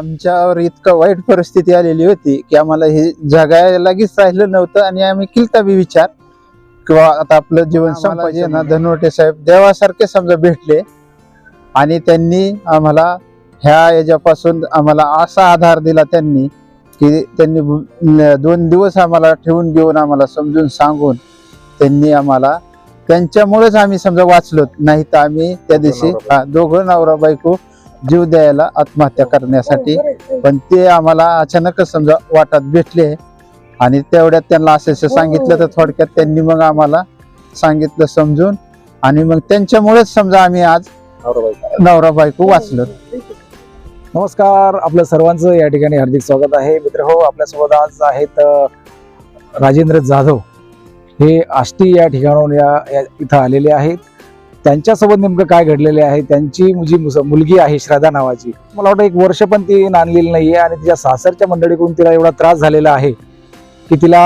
आमच्यावर इतकं वाईट परिस्थिती आलेली होती की आम्हाला हे जगायलागीच राहिलं नव्हतं आणि आम्ही किलता बी विचार. किंवा आता आपलं जीवन संपायचे ना धनवटे साहेब देवासारखे समजा भेटले आणि त्यांनी आम्हाला ह्या याच्यापासून आम्हाला असा आधार दिला त्यांनी की त्यांनी दोन दिवस आम्हाला ठेवून घेऊन आम्हाला समजून सांगून त्यांनी आम्हाला त्यांच्यामुळेच आम्ही समजा वाचलो नाही तर आम्ही त्या दिवशी दोघं नवरा बायको जीव द्यायला आत्महत्या करण्यासाठी. पण ते आम्हाला अचानकच समजा वाटात भेटले आणि तेवढ्यात त्यांना असं असं सांगितलं तर थोडक्यात त्यांनी मग आम्हाला सांगितलं समजून. आणि मग त्यांच्यामुळेच समजा आम्ही आज नवरा बायको वाचलो. नमस्कार आपल्या सर्वांचं या ठिकाणी हार्दिक स्वागत आहे. मित्र हो आपल्यासोबत आज आहेत राजेंद्र जाधव. हे आष्टी या ठिकाणाहून या- इथं आलेले आहेत. त्यांच्यासोबत नेमकं काय घडलेले आहे? त्यांची जी मुस- मुलगी आहे श्रद्धा नावाची. मला वाटतं एक वर्ष पण ती नांदलेली नाहीये आणि तिच्या सासरच्या मंडळीकडून तिला एवढा त्रास झालेला आहे की तिला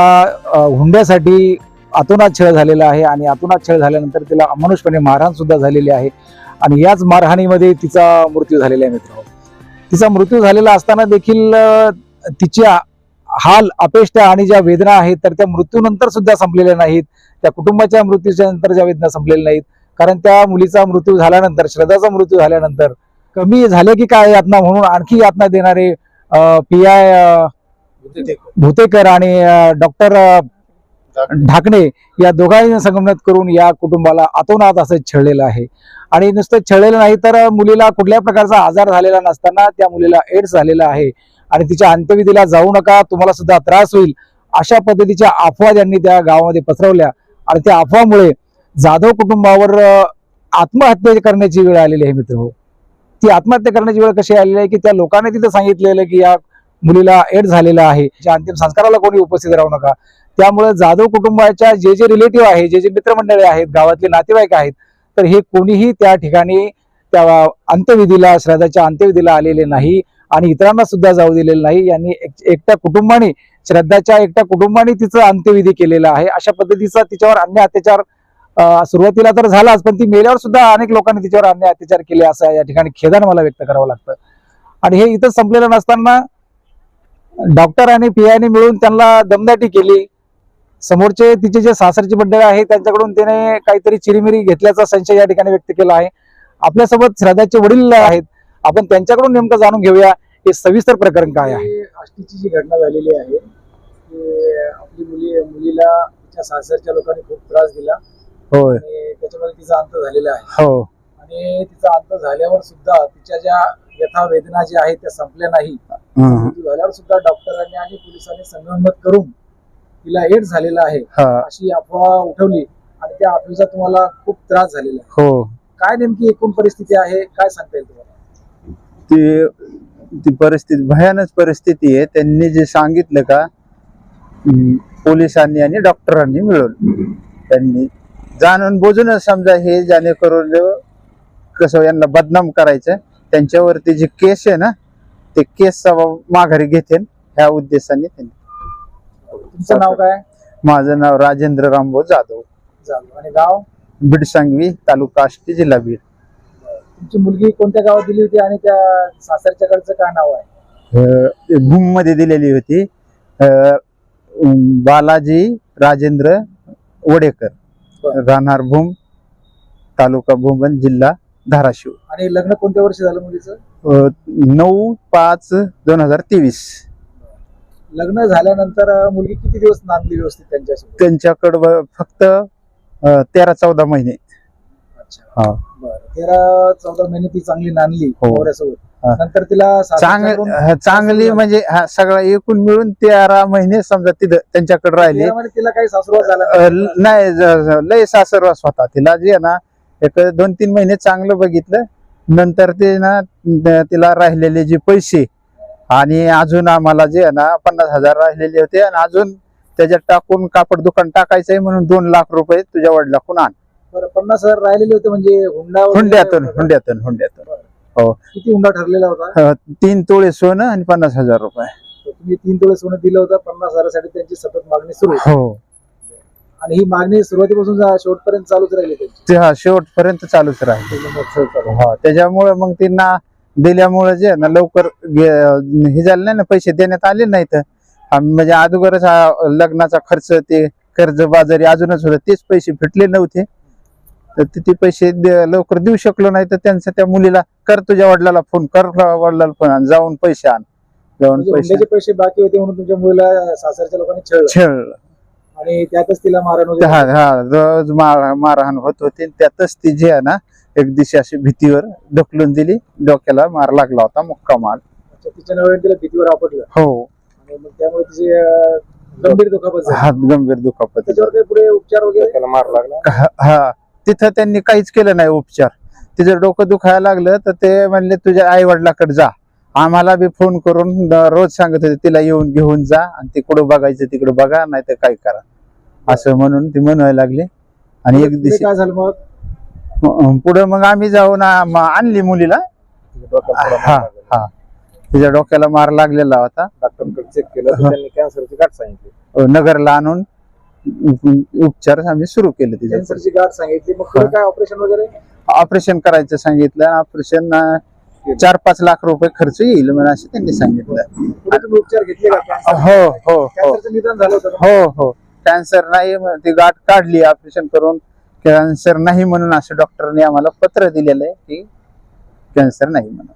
हुंड्यासाठी आतोनात छळ झालेला आहे आणि आतोनात छळ झाल्यानंतर तिला अमानुषपणे मारहाण सुद्धा झालेली आहे आणि याच मारहाणीमध्ये तिचा मृत्यू झालेला आहे मित्र तिचा मृत्यू झालेला असताना देखील तिच्या हाल अपेष्टा आणि ज्या वेदना आहेत तर त्या मृत्यूनंतर सुद्धा संपलेल्या नाहीत. त्या कुटुंबाच्या मृत्यूच्या नंतर ज्या वेदना संपलेल्या नाहीत. कारण त्या मुलीचा मृत्यू झाल्यानंतर श्रद्धाचा मृत्यू झाल्यानंतर कमी झाले की काय यातना म्हणून आणखी यातना देणारे पी आय भुतेकर आणि डॉक्टर ढाकणे. या दोघांनी संगमत करून या कुटुंबाला अतोनात असं छळलेलं आहे. आणि नुसतं छळलेलं नाही तर मुलीला कुठल्याही प्रकारचा आजार झालेला नसताना त्या मुलीला एड्स झालेला आहे. आणि तिच्या अंत्यविधीला जाऊ नका तुम्हाला सुद्धा त्रास होईल अशा पद्धतीच्या अफवा त्यांनी त्या गावामध्ये पसरवल्या. आणि त्या अफवामुळे जाधव कुटुंबावर आत्महत्या करण्याची वेळ आलेली आहे मित्र हो. ती आत्महत्या करण्याची वेळ कशी आलेली आहे की त्या लोकांनी तिथं सांगितलेलं की या मुलीला एड झालेला आहे अंतिम संस्काराला कोणी उपस्थित राहू नका. त्यामुळे जाधव कुटुंबाच्या जे जे रिलेटिव्ह आहे जे जे मित्रमंडळी आहेत गावातले नातेवाईक आहेत तर हे कोणीही त्या ठिकाणी त्या अंत्यविधीला श्रद्धाच्या अंत्यविधीला आलेले नाही आणि इतरांना सुद्धा जाऊ दिलेलं नाही. यांनी एक- एकट्या कुटुंबाने श्रद्धाच्या एकट्या कुटुंबाने तिचं अंत्यविधी केलेला आहे. अशा पद्धतीचा तिच्यावर अन्य अत्याचार सुरुवातीला तर झालाच पण ती मेल्यावर सुद्धा अनेक लोकांनी तिच्यावर अन्य अत्याचार केले असं या ठिकाणी खेदान मला व्यक्त करावं लागतं. आणि हे इथं संपलेलं नसताना डॉक्टर आणि पीआयने मिळून त्यांना दमदाटी केली. समोरचे तिचे जे सासरची मंडळ आहे त्यांच्याकडून त्याने काहीतरी चिरीमिरी घेतल्याचा संशय या ठिकाणी व्यक्त केला आहे. आपल्यासोबत श्रद्धाचे वडील आहेत. आपण त्यांच्याकडून नेमकं जाणून घेऊया हे सविस्तर प्रकरण काय आहे? आष्टीची जी घटना झालेली आहे आपली मुली मुलीला तिच्या सासरच्या लोकांनी खूप त्रास दिला. होय. आणि त्याच्यामध्ये तिचा अंत झालेला आहे. हो. आणि तिचा अंत झाल्यावर सुद्धा तिच्या ज्या व्यथा वेदना ज्या आहेत त्या संपल्या नाही. हम्म. मृत्यू झाल्यावर सुद्धा डॉक्टरांनी आणि पोलिसांनी संगनमत करून तिला एड्स झालेला आहे. हा. अशी अफवा उठवली आणि त्या अफवेचा तुम्हाला खूप त्रास झालेला आहे. हो. काय नेमकी एकूण परिस्थिती आहे? काय सांगता येईल तुम्हाला? ती ती परिस्थिती भयानक परिस्थिती आहे. त्यांनी जे सांगितलं का हम्म, पोलिसांनी आणि डॉक्टरांनी मिळून त्यांनी जाणून बुजूनच समजा हे जेणेकरून कसं यांना बदनाम करायचं त्यांच्यावरती जी केस आहे ना ते केस माघारी घेते ह्या उद्देशाने त्यांनी. तुमचं नाव काय? माझं नाव राजेंद्र रामभाऊ जाधव. झालं आणि गाव? बीडसांगवी तालुका आष्टी जिल्हा बीड. तुमची मुलगी कोणत्या गावात दिली होती आणि त्या सासरच्याकडचं काय नाव आहे? भूममध्ये दिलेली होती. बालाजी राजेंद्र वडेकर. राहणार भूम तालुका भूमन जिल्हा धाराशिव. आणि लग्न कोणत्या वर्षी झालं मुलीचं? नऊ पाच दोन हजार तेवीस. लग्न झाल्यानंतर मुलगी किती दिवस नांदली व्यवस्थित त्यांच्यासोबत? त्यांच्याकडं फक्त अं, तेरा चौदा महिने. अच्छा. हा. बरं. तेरा चौदा महिने ती चांगली नांदली हो. नवऱ्यासोबत. हा. नंतर तिला चांगली म्हणजे हा सगळा एकूण मिळून तेरा महिने समजा तिथं त्यांच्याकडे राहिली. तिला काही सासुरवास झाला नाही. लय सासरवास होता. तिला जे ना एक दोन तीन महिने चांगलं बघितलं. नंतर ते ना तिला राहिलेले जे पैसे आणि अजून आम्हाला जे ना पन्नास हजार राहिलेले होते आणि अजून त्याच्यात टाकून कापड दुकान टाकायचंय म्हणून दोन लाख रुपये तुझ्या वडिलाकडून आण. पन्नास हजार राहिलेले होते म्हणजे हुंड्यातून का? हुंड्यातून हुंड्यातून किती हुंडा ठरलेला होता? अ, तीन तोळे सोनं आणि पन्नास हजार रुपये. तर तुम्ही तीन तोळे सोनं दिलं होतं पन्नास हजारासाठी त्यांची सतत मागणी सुरू हो. आणि ही मागणी सुरुवातीपासून जा- शेवटपर्यंत चालूच राहिली त्यांची. ते हा शेवटपर्यंत चालूच राहील. त्याच्यामुळे. हा मग त्यांना दिल्यामुळे जे आहे ना लवकर गे- हे झालं नाही ना पैसे देण्यात आले नाहीत. आम्ही म्हणजे अगोदरच हा लग्नाचा खर्च ते कर्ज बाजारी अजूनच होतं तेच पैसे भेटले नव्हते. तर ते- ते पैसे लवकर देऊ शकलो नाही तर त्यांचं त्या मुलीला कर तुझ्या वडिलाला फोन कर वडिलाला फोन आण जाऊन पैसे आण. जाऊन म्हणजे पैसे पैसे बाकी होते म्हणून तुमच्या मुलीला सासरच्या लोकांनी छळलं. छळ आणि त्यातच तिला मारण हा हा रोज मार मारहाण होत होती त्यातच ती जी आहे ना एक दिवशी अशी भीतीवर ढकलून दिली डोक्याला मार लागला होता मुक्का मार. अच्छा, तिच्या नवऱ्याने तिला भीतीवर आपटलं. हो. आणि मग त्यामुळे तिची गंभीर दुखापत झाली. हात गंभीर दुखापत त्याच्यावर काही पुढे उपचार वगैरे? त्याला मार लागला. हा. तिथं त्यांनी काहीच केलं नाही उपचार. तिचं डोकं दुखायला लागलं तर ते म्हणले तुझ्या आई वडिलाकडे जा. आम्हाला बी फोन करून रोज सांगत होते तिला येऊन घेऊन जा आणि ते कुठं बघायचं तिकडे बघा नाही तर काय करा. असं म्हणून ती म्हणायला लागली. आणि एक दिवशी काय झालं मग? पुढे मग आम्ही जाऊन आणली मुलीला. हा हा. तिच्या डोक्याला मार लागलेला होता. डॉक्टरकडे चेक केलं तर हा. त्यांनी कॅन्सरची गाठ सांगितली. अ, नगरला आणून उपचार आम्ही सुरू केले तिच्या कॅन्सरची गाठ सांगितली. मग पुढे काय ऑपरेशन वगैरे? ऑपरेशन करायचं सांगितलं. ऑपरेशन चार पाच लाख रुपये खर्च येईल म्हणून असं त्यांनी सांगितलं. पुढे तुम्ही उपचार घेतले का? कॅन्सर हो हो हो. कॅन्सरचं निदान झालं होतं ना? हो हो. कॅन्सर नाही ती गाठ काढली ऑपरेशन करून. कॅन्सर नाही म्हणून असं डॉक्टरने आम्हाला पत्र दिलेलं आहे की कॅन्सर नाही म्हणून.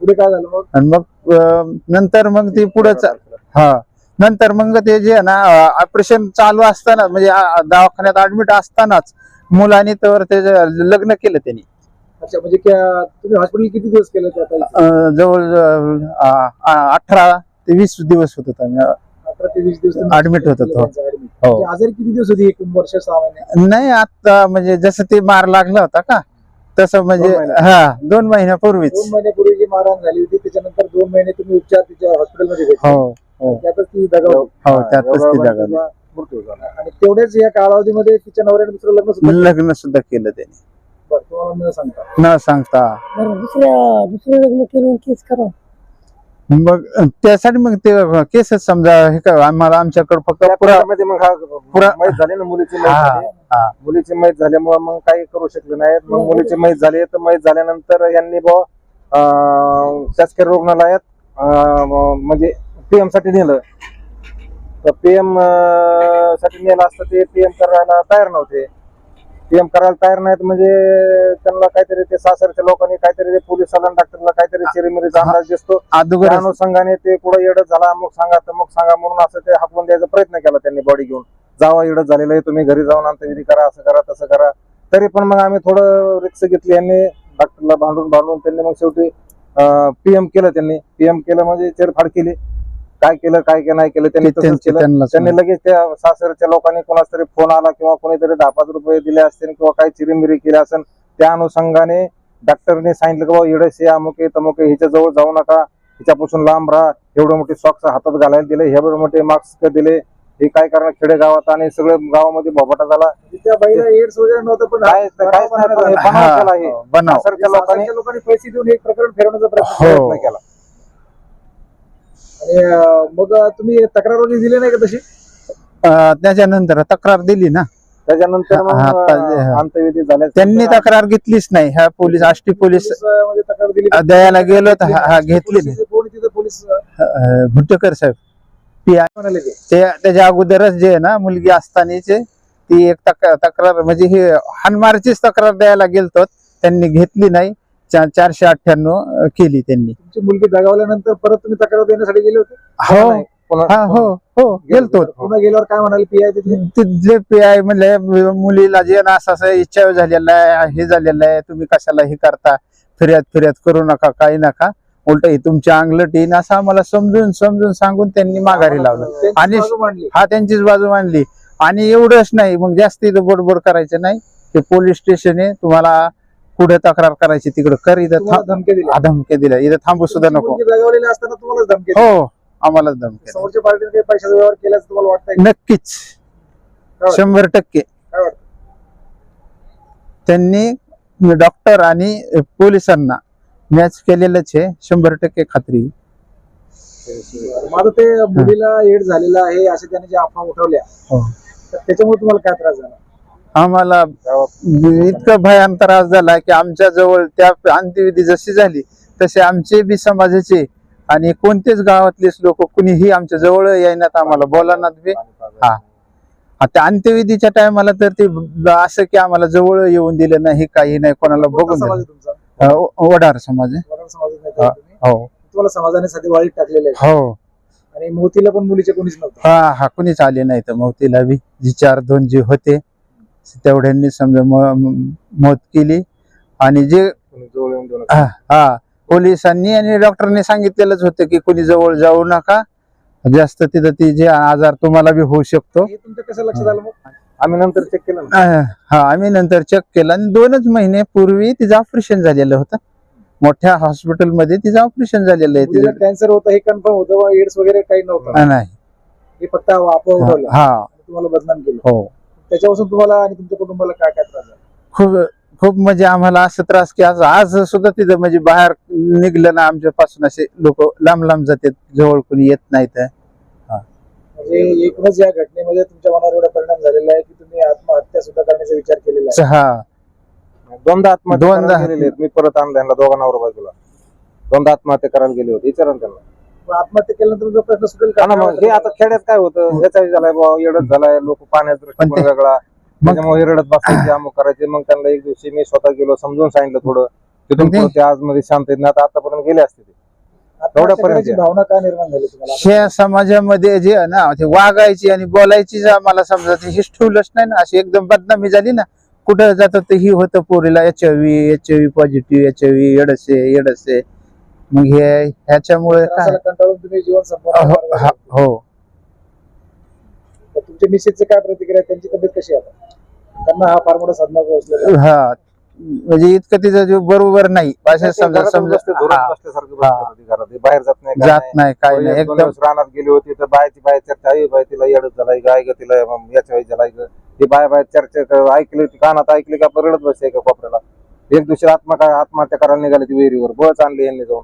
पुढे काय झालं मग? आणि मग अ, नंतर मग ती पुढे हा. नंतर मग ते जे ना ऑपरेशन चालू असताना म्हणजे दवाखान्यात ऍडमिट असतानाच मुलांनी तर ते लग्न केलं त्यांनी अच्छा म्हणजे क्या- तुम्ही हॉस्पिटल किती दिवस केलं त्या ताईचं? अ, जवळ अठरा ते वीस दिवस होत होता मी. अठरा ते वीस दिवस तुम्ही Admit होतात, हो. म्हणजे आजारी किती दिवस होती एक वर्ष सहा महिने नाही आता म्हणजे जसं ते मार लागला होता का तसं म्हणजे. हा दोन महिन्यापूर्वीच दोन महिन्यापूर्वी जी मारहाण झाली होती त्याच्यानंतर दोन महिने तुम्ही उपचार तिच्या हॉस्पिटलमध्ये हो त्यातच ती दगावली हो त्यातच ती मृत्यू झाला. आणि तेवढ्याच या कालावधीमध्ये तिच्या नवऱ्याने दुसरं लग्न सुद्धा. लग्न सुद्धा केलं त्याने. बरं, तुम्हाला न सांगता. न सांगता. बरं दुसऱ्या दुसरं लग्न केलं केस करा मग त्यासाठी मग ते केसच समजा हे काय आम्हाला आमच्याकडे फक्त त्या पुरा पिरियडमध्ये मग हा पुरा- झाली ना मुलीची मैत हा, झाली. हा. मुलीची मैत झाल्यामुळे मग काही करू शकले नाहीत. मग मुलीची मैत झाली तर मैत झाल्यानंतर यांनी बुवा अं, शासकीय रुग्णालयात अं, म्हणजे पीएमसाठी नेलं. तर पीएमसाठी नेलं असतं ते पीएम करायला तयार नव्हते. पीएम करायला तयार नाहीत म्हणजे त्यांना काहीतरी ते सासरच्या लोकांनी काहीतरी ते पोलिसाला डॉक्टरला काहीतरी चिरीमिरीचा अंदाज दिसतो. त्या अनुषंगाने ते कुठं येडत झाला अमुक सांगा तमुक सांगा म्हणून असं ते हाकलून द्यायचा प्रयत्न केला त्यांनी बॉडी घेऊन. जावा येडत झालेलं आहे तुम्ही घरी जाऊन अंत्यविधी करा असं करा तसं करा. तरी पण मग आम्ही थोडं रिक्स घेतली यांनी. डॉक्टरला भांडून भांडून त्यांनी मग शेवटी पीएम केलं त्यांनी. पीएम केलं म्हणजे चिरफाड केली. काय केलं काय केलं नाही केलं त्यांनी तसंच केलं. त्यांनी लगेच त्या सासरच्या लोकांनी कोणाच तरी फोन आला किंवा कोणीतरी दहा पाच रुपये दिले असतील किंवा काही चिरीमिरी केली असेल त्या अनुषंगाने डॉक्टरने सांगितलं की बाबा एवढेच हे अमुक तमुक हिच्या जवळ जाऊ नका हिच्यापासून लांब राहा एवढे मोठे सॉक्स हातात घालायला दिले एवढे मोठे मास्क दिले हे काय करणार खेडेगावात? आणि सगळं गावामध्ये बोबाटा झाला. एड्स वगैरे नव्हतं पण हे हा, हे लोकांनी पैसे देऊन एक प्रकरण फिरवण्याचा प्रयत्न हो. प्रयत्न केला. आणि मग तुम्ही तक्रार वगैरे दिली नाही का तशी? त्याच्यानंतर तक्रार दिली ना. त्याच्यानंतर मग हा, अंत्यविधी झाल्या त्यांनी तक्रार घेतलीच नाही. ह्या पोलीस आष्टी पोलीस पोलीस, मध्ये तक्रार दिली अं, द्यायला गेलो तर हा हा, घेतली नाही. पोलीस- कोणी तिथं पोलीस? अं, अं, भुट्टेकर साहेब. म्हणाले ते. ते त्याच्या अगोदरच जे आहे ना मुलगी असतानाचे ती एक तक्रार तक्रार म्हणजे हे हानमारचीच तक्रार द्यायला गेलतो त्यांनी घेतली नाही. चारशे अठ्ठ्याण्णव केली त्यांनी. तुमची मुलगी दगावल्यानंतर परत तुम्ही तक्रार देण्यासाठी गेले होते? हो. नाही, हा हो हो गेलतो. पुन्हा गेल्यावर काय म्हणाले पी आय तिथे तिथले पी आय म्हणले मुलीला जे ना असं असं इच्छा झालेला आहे हे झालेलं आहे तुम्ही कशाला हे करता? फिर्याद फिर्याद करू नका काही नका. उलट हे तुमच्या अंगलट येईन असं आम्हाला समजून समजून सांगून त्यांनी माघारी लावलं. आणि- मांडली. हा त्यांचीच बाजू मांडली. आणि एवढंच नाही मग जास्त इथं बडबड करायचं नाही. ते पोलीस स्टेशन आहे तुम्हाला कुठे तक्रार करायची तिकडे. कर इथं धमकी दिली. धमकी दिल्या इथं थांबू सुद्धा नको. असताना धमकी. हो आम्हालाच धमकी दिल्या. समोरच्या पार्टीने काही पैशाचा व्यवहार केल्याचं तुम्हाला वाटतंय का? नक्कीच? शंभर टक्के. त्यांनी डॉक्टर आणि पोलिसांना मॅच केलेलंच आहे शंभर टक्के खात्री. माझं ते मुलीला एड झालेला आहे असे त्याने जे अफवा उठवल्या. हो. त्याच्यामुळे तुम्हाला काय त्रास झाला? आम्हाला इतकं भयान त्रास झाला की आमच्या जवळ त्या अंत्यविधी जशी झाली तसे आमचे बी समाजाचे आणि कोणतेच गावातलेच लोक कुणीही आमच्या जवळ येण्यात आम्हाला बोलानात बी. हा. त्या अंत्यविधीच्या टायमाला तर ते असं की आम्हाला जवळ येऊन दिलं नाही काही नाही कोणाला बघून वडार समाज हो तुम्हाला समाजाने टाकलेलं आहे. हो. आणि मोतीला पण मुलीचे कोणीच नव्हतं. हा हा कुणीच आले नाही तर मौतीला बी. जी चार दोन जे होते तेवढ्यांनी समजा मौत केली. आणि जे हा पोलिसांनी आणि डॉक्टरने सांगितलेलंच होतं की कुणी जवळ जाऊ नका. जास्त तिथं ती जे आजार तुम्हाला बी होऊ शकतो. आम्ही नंतर चेक केलं हा आम्ही नंतर चेक केलं आणि दोनच महिने पूर्वी तिचं ऑपरेशन झालेलं होतं. मोठ्या हॉस्पिटलमध्ये तिचं ऑपरेशन झालेलं आहे तिचं. कॅन्सर होतं हे कन्फर्म होतं एड्स वगैरे काही नव्हतं. नाही. हे फक्त हा. तुम्हाला बदनाम केलं. हो. त्याच्यापासून तुम्हाला आणि तुमच्या कुटुंबाला काय काय त्रास झाला? खूप खूप म्हणजे आम्हाला असं त्रास की आज आज सुद्धा तिथं म्हणजे बाहेर निघलं ना आमच्या पासून असे लोक लांब लांब जातात जवळ कोणी येत नाहीत. म्हणजे एकूणच या घटनेमध्ये तुमच्या मनावर एवढा परिणाम झालेला आहे की तुम्ही आत्महत्या सुद्धा करण्याचा विचार केलेला आहे. हा. दोनदा आत्महत्या दोनदा. करायला गेलेले आहेत. मी परत आणलं यांना दोघांना बाजूला दोनदा आत्महत्या करायला गेले होते. विचारा ना त्यांना. आत्महत्या केल्यानंतर तुमचा प्रश्न सुटेल हा ना मग हे आता खेड्यात काय होतं? याचा झालाय बाबा येडत झालाय लोक पाण्याचा दृष्टिकोन ते- वेगळा. त्याच्यामुळे हे रडत बसायचे अमुक करायचे. मग त्यांना एक दिवशी मी स्वतः गेलो समजून सांगितलं थोडं. तिथून ते- ते आज मध्ये शांत आहेत. ना आता आतापर्यंत गेले असते ते. आत्महत्या करण्याची. भावना का निर्माण झाली तुम्हाला? समाजामध्ये जे आहे ना ते वागायची आणि बोलायची जे आम्हाला समजा ते हिच ठेवलंच नाही ना अशी एकदम बदनामी झाली ना कुठं जातं तर ही होतं पोरीला H I V H I V positive H I V एडसे एडसे मग हे ह्याच्यामुळे काय? कंटाळून तुम्ही जीवन संपवण्याचा हो हा- तुमच्या मिसेसचे काय प्रतिक्रिया आहे? त्यांची तब्येत कशी आहे आता? त्यांना हा फार मोठा पोहोचलेला आहे. हा म्हणजे इतकं तिचं जे बरोबर नाही. असं ते समजा घरातच समजा बसते, धुरात बसल्यासारखं बसते होते घरात. ते बाहेर जात नाही काय जात नाही. नाही काय एक नाही. दोन एकदम दिवस रानात गेली होती तर बायची बाय चर्चा आई बाय तिला येडत झालाय गाय ग तिला याच्या वेळी झालाय ग. ती बाय बाय चर्चा क- ऐकली ती कानात ऐकली का आपलं रडत बसते एका कोपऱ्याला. एक दिवशी आत्मा काय आत्महत्या करायला निघाली ती विहिरीवर बळच आणली यांनी जाऊन.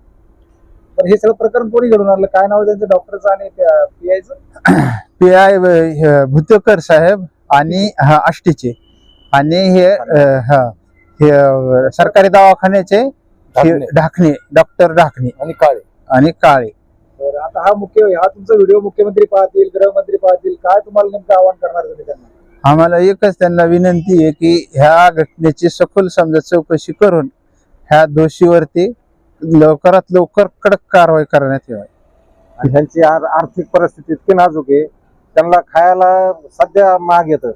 पण हे सगळं प्रकरण कोणी घडून आणलं? काय नाव आहे त्यांचं? डॉक्टरचं आणि पीआयचं? पी आय भुतेकर साहेब आणि हा आष्टीचे. आणि हे अं, हा हे अं, सरकारी दवाखान्याचे हे ढाकणे. ढाकणे डॉक्टर ढाकणे. आणि काळे. आणि काळे. तर आता हा मुख्य हा तुमचा व्हिडिओ मुख्यमंत्री पाहतील गृहमंत्री पाहतील काय तुम्हाला नेमकं आवाहन करणार तुम्ही त्यांना? आम्हाला एकच त्यांना विनंती आहे की ह्या घटनेची सखोल समजा चौकशी करून ह्या दोषीवरती लवकरात लवकर कडक कारवाई करण्यात यावी. आणि ह्यांची आर- आर्थिक परिस्थिती इतकी नाजूक आहे त्यांना खायला सध्या महाग येतं.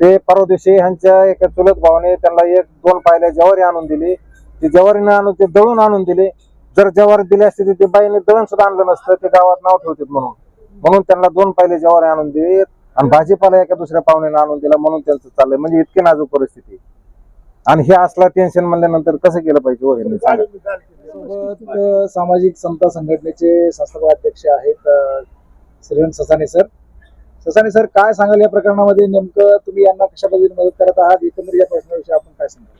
ते परवा दिवशी ह्यांच्या एका चुलत भावाने त्यांना एक दोन पायल्या जवारी आणून दिली. ती जवारीने आणून ते दळून आणून दिले. जर जवारी दिली असते ती ते बाईने दळण सुद्धा आणलं नसतं ते गावात नाव ठेवतात म्हणून. म्हणून त्यांना दोन पायले जवारी आणून दिली आणि भाजीपाला एका दुसऱ्या पाहुण्याने आणून दिला म्हणून त्यांचं चाललंय. म्हणजे इतकी नाजूक परिस्थिती. आणि हे असला टेन्शन म्हणल्यानंतर कसं केलं पाहिजे हो सांगा सोबत सामाजिक समता संघटनेचे संस्थापक अध्यक्ष आहेत श्रीरंग ससाने सर. ससाने सर काय सांगाल या प्रकरणामध्ये? नेमकं तुम्ही यांना कशा पद्धतीने मदत करत आहात? एकंदरीत या प्रश्नाविषयी आपण काय सांगाल?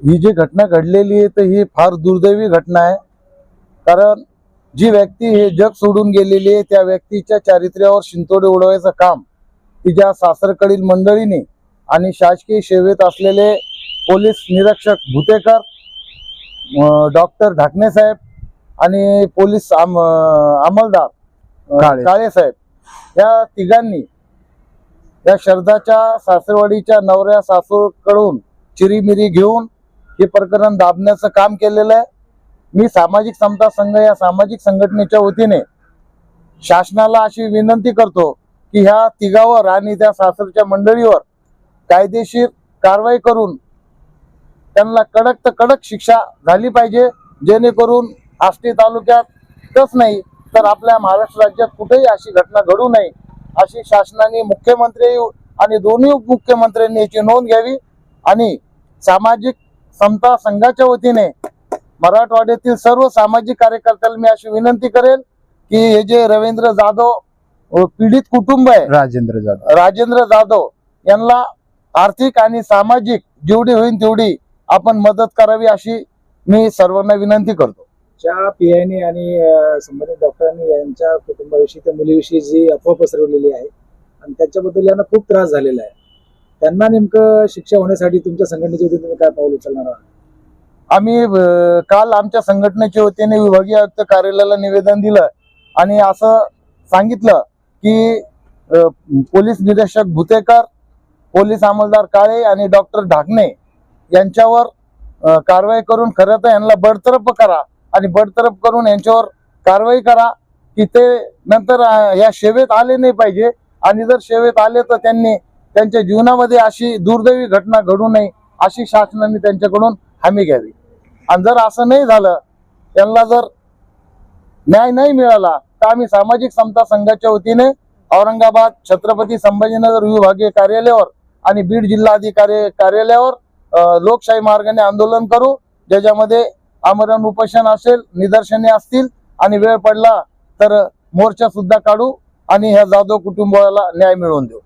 ही जी घटना घडलेली आहे तर ही फार दुर्दैवी घटना आहे. कारण जी व्यक्ती हे जग सोडून गेलेली आहे त्या व्यक्तीच्या चारित्र्यावर शिंतोडे उडवायचं काम तिच्या सासरकडील मंडळीने आणि शासकीय सेवेत असलेले पोलीस निरीक्षक भुतेकर डॉक्टर ढाकणे साहेब आणि पोलीस आम अंमलदार. काळे साहेब या तिघांनी या शरदाच्या सासरवाडीच्या नवऱ्या सासूकडून चिरीमिरी घेऊन हे प्रकरण दाबण्याचं काम केलेलं आहे मी सामाजिक समता संघ या सामाजिक संघटनेच्या वतीने शासनाला अशी विनंती करतो की ह्या तिघावर आणि त्या सासरच्या मंडळीवर कायदेशीर कारवाई करून त्यांना कडक तर कडक शिक्षा झाली पाहिजे जेणेकरून आष्टी तालुक्यातच नाही तर आपल्या महाराष्ट्र राज्यात कुठेही अशी घटना घडू नये अशी शासनाने मुख्यमंत्री आणि दोन्ही उपमुख्यमंत्र्यांनी याची नोंद घ्यावी आणि सामाजिक समता संघाच्या वतीने मराठवाड्यातील सर्व सामाजिक कार्यकर्त्याला मी अशी विनंती करेल की हे जे रवींद्र जाधव पीडित कुटुंब आहे राजेंद्र जाधव. राजेंद्र जाधव यांना आर्थिक आणि सामाजिक जेवढी होईल तेवढी आपण मदत करावी अशी मी सर्वांना विनंती करतो. ज्या पीआयने आणि संबंधित डॉक्टरांनी यांच्या कुटुंबाविषयी त्या मुलीविषयी जी अफवा पसरवलेली आहे आणि त्याच्याबद्दल यांना खूप त्रास झालेला आहे. त्यांना नेमकं शिक्षा होण्यासाठी तुमच्या संघटनेच्या वतीने तुम्ही काय पाऊल उचलणार आहात? आम्ही काल आमच्या संघटनेच्या वतीने विभागीय आयुक्त कार्यालयाला निवेदन दिलं आणि असं सांगितलं की पोलीस निरीक्षक भुतेकर पोलीस अंमलदार काळे आणि डॉक्टर ढाकणे यांच्यावर कारवाई करून खरं तर यांना बडतरफ करा आणि बडतरफ करून यांच्यावर कारवाई करा की ते नंतर या सेवेत आले नाही पाहिजे. आणि जर सेवेत आले तर त्यांनी त्यांच्या जीवनामध्ये अशी दुर्दैवी घटना घडू नये अशी शासनाने त्यांच्याकडून हमी घ्यावी. आणि जर असं नाही झालं त्यांना जर न्याय नाही मिळाला तर आम्ही सामाजिक समता संघाच्या वतीने औरंगाबाद छत्रपती संभाजीनगर विभागीय कार्यालयावर आणि बीड जिल्हाधिकारी कार्यालयावर लोकशाही मार्गाने आंदोलन करू ज्याच्यामध्ये आमरण उपोषण असेल निदर्शने असतील आणि वेळ पडला तर मोर्चा सुद्धा काढू आणि ह्या जाधव कुटुंबाला न्याय मिळवून देऊ.